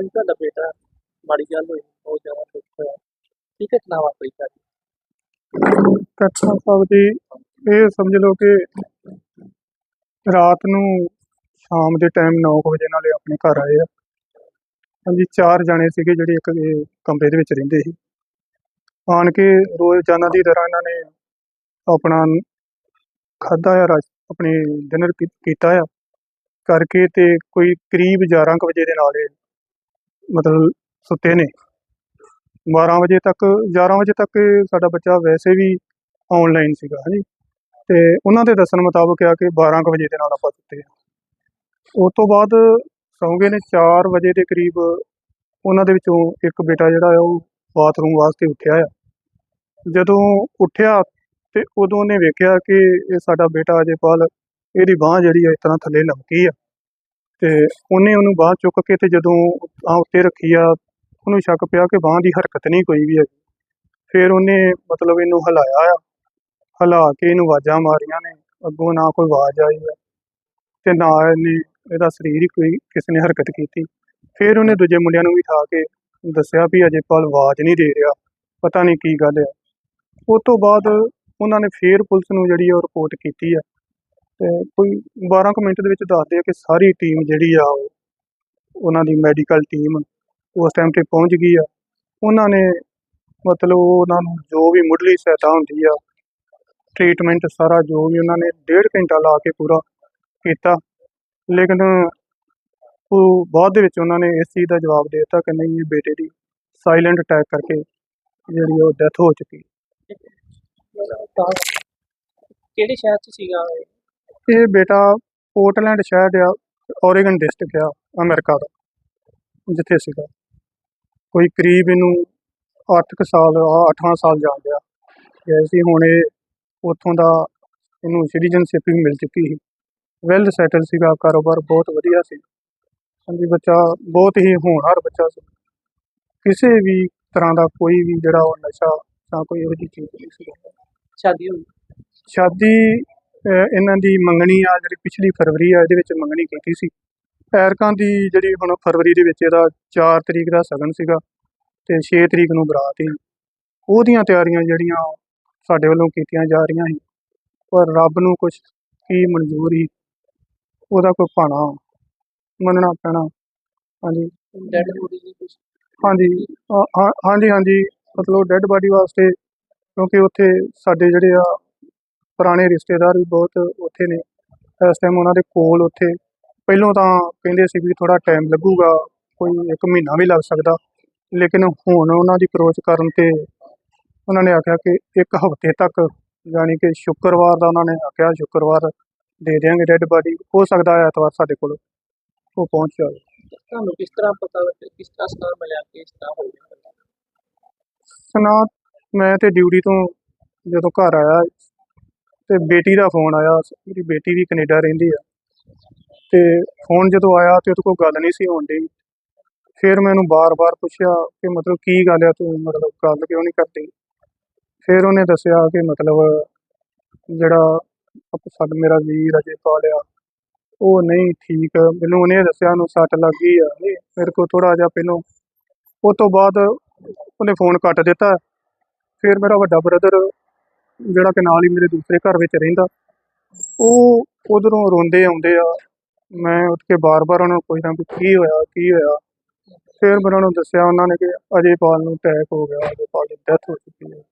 ਬਾਪੂ ਤੁਹਾਡਾ ਬੇਟਾ। ਮਾੜੀ ਗੱਲ ਹੋਈ, ਬਹੁਤ ਜ਼ਿਆਦਾ ਦੁੱਖ ਹੋਇਆ। ਕੀ ਘਟਨਾ ਵਾਪਰੀ ਸਾਡੀ ਕੱਛਾ ਸਾਹਿਬ ਜੀ ਇਹ ਸਮਝ ਲਓ ਕਿ ਰਾਤ ਨੂੰ ਸ਼ਾਮ ਦੇ ਟਾਈਮ 9 ਵਜੇ ਨਾਲੇ ਆਪਣੇ ਘਰ ਆਏ ਆ। ਹਾਂਜੀ, ਚਾਰ ਜਾਣੇ ਸੀਗੇ ਜਿਹੜੇ ਇੱਕ ਕਮਰੇ ਦੇ ਵਿੱਚ ਰਹਿੰਦੇ ਸੀ। ਆਣ ਕੇ ਰੋਜ਼ਾਨਾ ਦੀ ਤਰ੍ਹਾਂ ਇਹਨਾਂ ਨੇ ਆਪਣਾ ਖਾਧਾ ਆ ਰਾਤ ਆਪਣੇ ਡਿਨਰ ਕੀਤਾ ਆ। ਕਰਕੇ ਤੇ ਕੋਈ ਕਰੀਬ 11 ਕੁ ਵਜੇ ਦੇ ਨਾਲ ਮਤਲਬ ਸੁੱਤੇ ਨੇ। 12 ਵਜੇ ਤੱਕ 11 ਵਜੇ ਤੱਕ ਸਾਡਾ ਬੱਚਾ ਵੈਸੇ ਵੀ ਆਨਲਾਈਨ ਸੀਗਾ, ਹਾਂਜੀ। ਤੇ ਉਹਨਾਂ ਦੇ ਦੱਸਣ ਮੁਤਾਬਕ ਆ ਕਿ 12 ਕੁ ਵਜੇ ਦੇ ਨਾਲ ਆਪਾਂ ਸੁੱਤੇ ਆ ਉਸ ਤੋਂ ਬਾਅਦ ਸੌਂਗੇ ਨੇ 4 ਵਜੇ ਦੇ ਕਰੀਬ, ਉਹਨਾਂ ਦੇ ਵਿੱਚੋਂ ਇੱਕ ਬੇਟਾ ਜਿਹੜਾ ਆ ਉਹ ਬਾਥਰੂਮ ਵਾਸਤੇ ਉੱਠਿਆ ਆ। ਜਦੋਂ ਉੱਠਿਆ ਤੇ ਉਦੋਂ ਉਹਨੇ ਵੇਖਿਆ ਕਿ ਇਹ ਸਾਡਾ ਬੇਟਾ ਅਜੇਪਾਲ ਇਹਦੀ ਬਾਹ ਜਿਹੜੀ ਆ ਇਸ ਤਰ੍ਹਾਂ ਥੱਲੇ ਲਮਕੀ ਆ। ਤੇ ਉਹਨੇ ਉਹਨੂੰ ਬਾਹ ਚੁੱਕ ਕੇ ਤੇ ਜਦੋਂ ਆ ਉੱਤੇ ਰੱਖੀ ਆ, ਉਹਨੂੰ ਸ਼ੱਕ ਪਿਆ ਕਿ ਬਾਹ ਦੀ ਹਰਕਤ ਨਹੀਂ ਕੋਈ ਵੀ ਹੈਗੀ। ਫਿਰ ਉਹਨੇ ਮਤਲਬ ਇਹਨੂੰ ਹਿਲਾਇਆ ਆ। ਹਿਲਾ ਕੇ ਇਹਨੂੰ ਆਵਾਜ਼ਾਂ ਮਾਰੀਆਂ ਨੇ, ਅੱਗੋਂ ਨਾ ਕੋਈ ਆਵਾਜ਼ ਆਈ ਆ ਤੇ ਨਾ ਇਹਨੇ, ਇਹਦਾ ਸਰੀਰ ਹੀ ਕੋਈ ਕਿਸੇ ਨੇ ਹਰਕਤ ਕੀਤੀ। ਫਿਰ ਉਹਨੇ ਦੂਜੇ ਮੁੰਡਿਆਂ ਨੂੰ ਵੀ ਉਠਾ ਕੇ ਦੱਸਿਆ ਵੀ ਅਜੇ ਪਾਲ ਆਵਾਜ਼ ਨਹੀਂ ਦੇ ਰਿਹਾ, ਪਤਾ ਨਹੀਂ ਕੀ ਗੱਲ ਹੈ ਉਸ ਤੋਂ ਬਾਅਦ ਉਹਨਾਂ ਨੇ ਫੇਰ ਪੁਲਿਸ ਨੂੰ ਜਿਹੜੀ ਉਹ ਰਿਪੋਰਟ ਕੀਤੀ ਆ। ਤੇ ਕੋਈ 12 ਕੁ ਮਿੰਟ ਦੇ ਵਿੱਚ ਦੱਸਦੇ ਆ ਕਿ ਸਾਰੀ ਟੀਮ ਜਿਹੜੀ ਆ ਉਹਨਾਂ ਦੀ ਮੈਡੀਕਲ ਟੀਮ ਉਸ ਟਾਈਮ ਤੇ ਪਹੁੰਚ ਗਈ ਆ। ਉਹਨਾਂ ਨੇ ਮਤਲਬ ਉਹਨਾਂ ਨੂੰ ਜੋ ਵੀ ਮੁੱਢਲੀ ਸਹਾਇਤਾ ਹੁੰਦੀ ਆ ਟ੍ਰੀਟਮੈਂਟ ਸਾਰਾ ਜੋ ਵੀ ਉਹਨਾਂ ਨੇ ਡੇਢ ਘੰਟਾ ਲਾ ਕੇ ਪੂਰਾ ਕੀਤਾ। ਲੇਕਿਨ ਉਹ ਬਾਅਦ ਦੇ ਵਿੱਚ ਉਹਨਾਂ ਨੇ ਇਸ ਚੀਜ਼ ਦਾ ਜਵਾਬ ਦੇ ਦਿੱਤਾ ਕਿ ਨਹੀਂ, ਇਹ ਬੇਟੇ ਦੀ ਸਾਇਲੈਂਟ ਅਟੈਕ ਕਰਕੇ ਜਿਹੜੀ ਉਹ ਡੈਥ ਹੋ ਚੁੱਕੀ। ਕਿਹੜੇ ਸ਼ਹਿਰ 'ਚ ਸੀਗਾ ਇਹ? ਬੇਟਾ ਪੋਰਟਲੈਂਡ ਸ਼ਹਿਰ ਆ ਓਰੇਗਨ ਡਿਸਟ੍ਰਿਕਟ ਆ ਅਮਰੀਕਾ ਦਾ ਜਿੱਥੇ ਸੀਗਾ। ਕੋਈ ਕਰੀਬ ਇਹਨੂੰ 8 ਕੁ ਸਾਲ 8ਵਾਂ ਸਾਲ ਜਾ ਰਿਹਾ ਗਏ ਸੀ ਹੁਣ ਇਹ ਉੱਥੋਂ ਦਾ ਇਹਨੂੰ ਸਿਟੀਜ਼ਨਸ਼ਿਪ ਵੀ ਮਿਲ ਚੁੱਕੀ ਸੀ। ਵੈਲ ਸੈਟਲ ਸੀਗਾ ਕਾਰੋਬਾਰ ਬਹੁਤ ਵਧੀਆ ਸੀ। ਹਾਂਜੀ ਬੱਚਾ ਬਹੁਤ ਹੀ ਹੋਣਹਾਰ ਬੱਚਾ ਸੀ। ਕਿਸੇ ਵੀ ਤਰ੍ਹਾਂ ਦਾ ਕੋਈ ਵੀ ਜਿਹੜਾ ਉਹ ਨਸ਼ਾ ਜਾਂ ਕੋਈ ਇਹੋ ਜਿਹੀ ਚੀਜ਼ ਨਹੀਂ ਸੀ। ਸ਼ਾਦੀ ਹੋਈ। ਸ਼ਾਦੀ ਇਹਨਾਂ ਦੀ ਮੰਗਣੀ ਆ ਜਿਹੜੀ ਪਿਛਲੀ ਫਰਵਰੀ ਆ ਇਹਦੇ ਵਿੱਚ ਮੰਗਣੀ ਕੀਤੀ ਸੀ। ਐਰਕਾਂ ਦੀ ਜਿਹੜੀ ਹੁਣ ਫਰਵਰੀ ਦੇ ਵਿੱਚ ਇਹਦਾ 4 ਤਰੀਕ ਦਾ ਸਗਨ ਸੀਗਾ ਤੇ 6 ਤਰੀਕ ਨੂੰ ਬਰਾਤ ਸੀ। ਉਹਦੀਆਂ ਤਿਆਰੀਆਂ ਜਿਹੜੀਆਂ ਸਾਡੇ ਵੱਲੋਂ ਕੀਤੀਆਂ ਜਾ ਰਹੀਆਂ ਸੀ ਪਰ ਰੱਬ ਨੂੰ ਕੁਝ ਕੀ ਮਨਜ਼ੂਰ ਉਹਦਾ ਕੋਈ ਭਾਣਾ ਮੰਨਣਾ ਪੈਣਾ। ਹਾਂਜੀ। ਡੈਡ ਬੋਡੀ ਦੀ ਕੁਛ ਹਾਂਜੀ। ਹਾਂਜੀ ਹਾਂਜੀ। ਮਤਲਬ ਡੈੱਡ ਬਾਡੀ ਵਾਸਤੇ ਕਿਉਂਕਿ ਉੱਥੇ ਸਾਡੇ ਜਿਹੜੇ ਆ ਪੁਰਾਣੇ ਰਿਸ਼ਤੇਦਾਰ ਵੀ ਬਹੁਤ ਉੱਥੇ ਨੇ। ਇਸ ਟਾਈਮ ਉਹਨਾਂ ਦੇ ਕੋਲ ਉੱਥੇ। ਪਹਿਲੋਂ ਤਾਂ ਕਹਿੰਦੇ ਸੀ ਵੀ ਥੋੜਾ ਟਾਈਮ ਲੱਗੂਗਾ ਕੋਈ ਇੱਕ ਮਹੀਨਾ ਵੀ ਲੱਗ ਸਕਦਾ। ਲੇਕਿਨ ਹੁਣ ਉਹਨਾਂ ਦੀ ਅਪਰੋਚ ਕਰਨ ਤੇ ਉਹਨਾਂ ਨੇ ਆਖਿਆ ਕਿ ਇੱਕ ਹਫ਼ਤੇ ਤੱਕ ਯਾਨੀ ਕਿ ਸ਼ੁੱਕਰਵਾਰ ਦਾ ਉਹਨਾਂ ਨੇ ਆਖਿਆ ਸ਼ੁੱਕਰਵਾਰ ਦੇ ਦਿਆਂਗੇ ਡੈੱਡ ਬਾਡੀ ਹੋ ਸਕਦਾ ਹੈ ਐਤਵਾਰ ਸਾਡੇ ਕੋਲ ਉਹ ਪਹੁੰਚ ਜਾਵੇ। ਤੁਹਾਨੂੰ ਕਿਸ ਤਰ੍ਹਾਂ ਪਤਾ ਲੱਗਿਆ ਕਿਸ ਤਰ੍ਹਾਂ ਸਲਾਹ ਮਿਲਿਆ ਕਿ ਇਸ ਤਰ੍ਹਾਂ ਹੋ ਗਿਆ ਸੁਣਾ ਮੈਂ ਤੇ ਡਿਊਟੀ ਤੋਂ ਜਦੋਂ ਘਰ ਆਇਆ ਤੇ ਬੇਟੀ ਦਾ ਫੋਨ ਆਇਆ, ਮੇਰੀ ਬੇਟੀ ਵੀ ਕੈਨੇਡਾ ਰਹਿੰਦੀ ਆ। ਤੇ ਫੋਨ ਜਦੋਂ ਆਇਆ ਤੇ ਉਹਦੇ ਕੋਲ ਗੱਲ ਨਹੀਂ ਸੀ ਹੋਣ ਦੀ ਫਿਰ ਮੈਂ ਉਹਨੂੰ ਬਾਰ-ਬਾਰ ਪੁੱਛਿਆ ਕਿ ਮਤਲਬ ਕੀ ਗੱਲ ਆ ਤੂੰ, ਮਤਲਬ ਗੱਲ ਕਿਉਂ ਨਹੀਂ ਕਰਦੀ? ਫਿਰ ਉਹਨੇ ਦੱਸਿਆ ਕਿ ਮਤਲਬ ਜਿਹੜਾ ਆਪ- ਮੇਰਾ ਵੀਰ ਅਜੇ ਪਾਲਿਆ, ਉਹ ਨਹੀਂ ਠੀਕ। ਮੈਨੂੰ ਉਹਨੇ ਦੱਸਿਆ ਉਹਨੂੰ ਸੱਟ ਲੱਗ ਗਈ ਆ। ਨਹੀਂ ਮੇਰੇ ਕੋਲ ਥੋੜਾ ਜਿਹਾ ਪਹਿਲੋਂ ਉਸ ਤੋਂ ਬਾਅਦ ਉਹਨੇ ਫੋਨ ਕੱਟ ਦਿੱਤਾ। ਫਿਰ ਮੇਰਾ ਵੱਡਾ ਬ੍ਰਦਰ ਜਿਹੜਾ ਕਿ ਨਾਲ ਹੀ ਮੇਰੇ ਦੂਸਰੇ ਘਰ ਵਿੱਚ ਰਹਿੰਦਾ। ਉਹ ਉਧਰੋਂ ਰੋਂਦੇ ਆਉਂਦੇ ਆ। ਮੈਂ ਉੱਠ ਕੇ ਬਾਰ-ਬਾਰ ਉਹਨਾਂ ਨੂੰ ਪੁੱਛਦਾ ਵੀ ਕੀ ਹੋਇਆ ਕੀ ਹੋਇਆ? ਫਿਰ ਮੈਂ ਉਹਨਾਂ ਨੂੰ ਦੱਸਿਆ, ਉਹਨਾਂ ਨੇ ਕਿ ਅਜੇ ਪਾਲ ਨੂੰ ਅਟੈਕ ਹੋ ਗਿਆ, ਅਜੇ ਪਾਲ ਦੀ ਡੈਥ ਹੋ ਚੁੱਕੀ ਹੈ।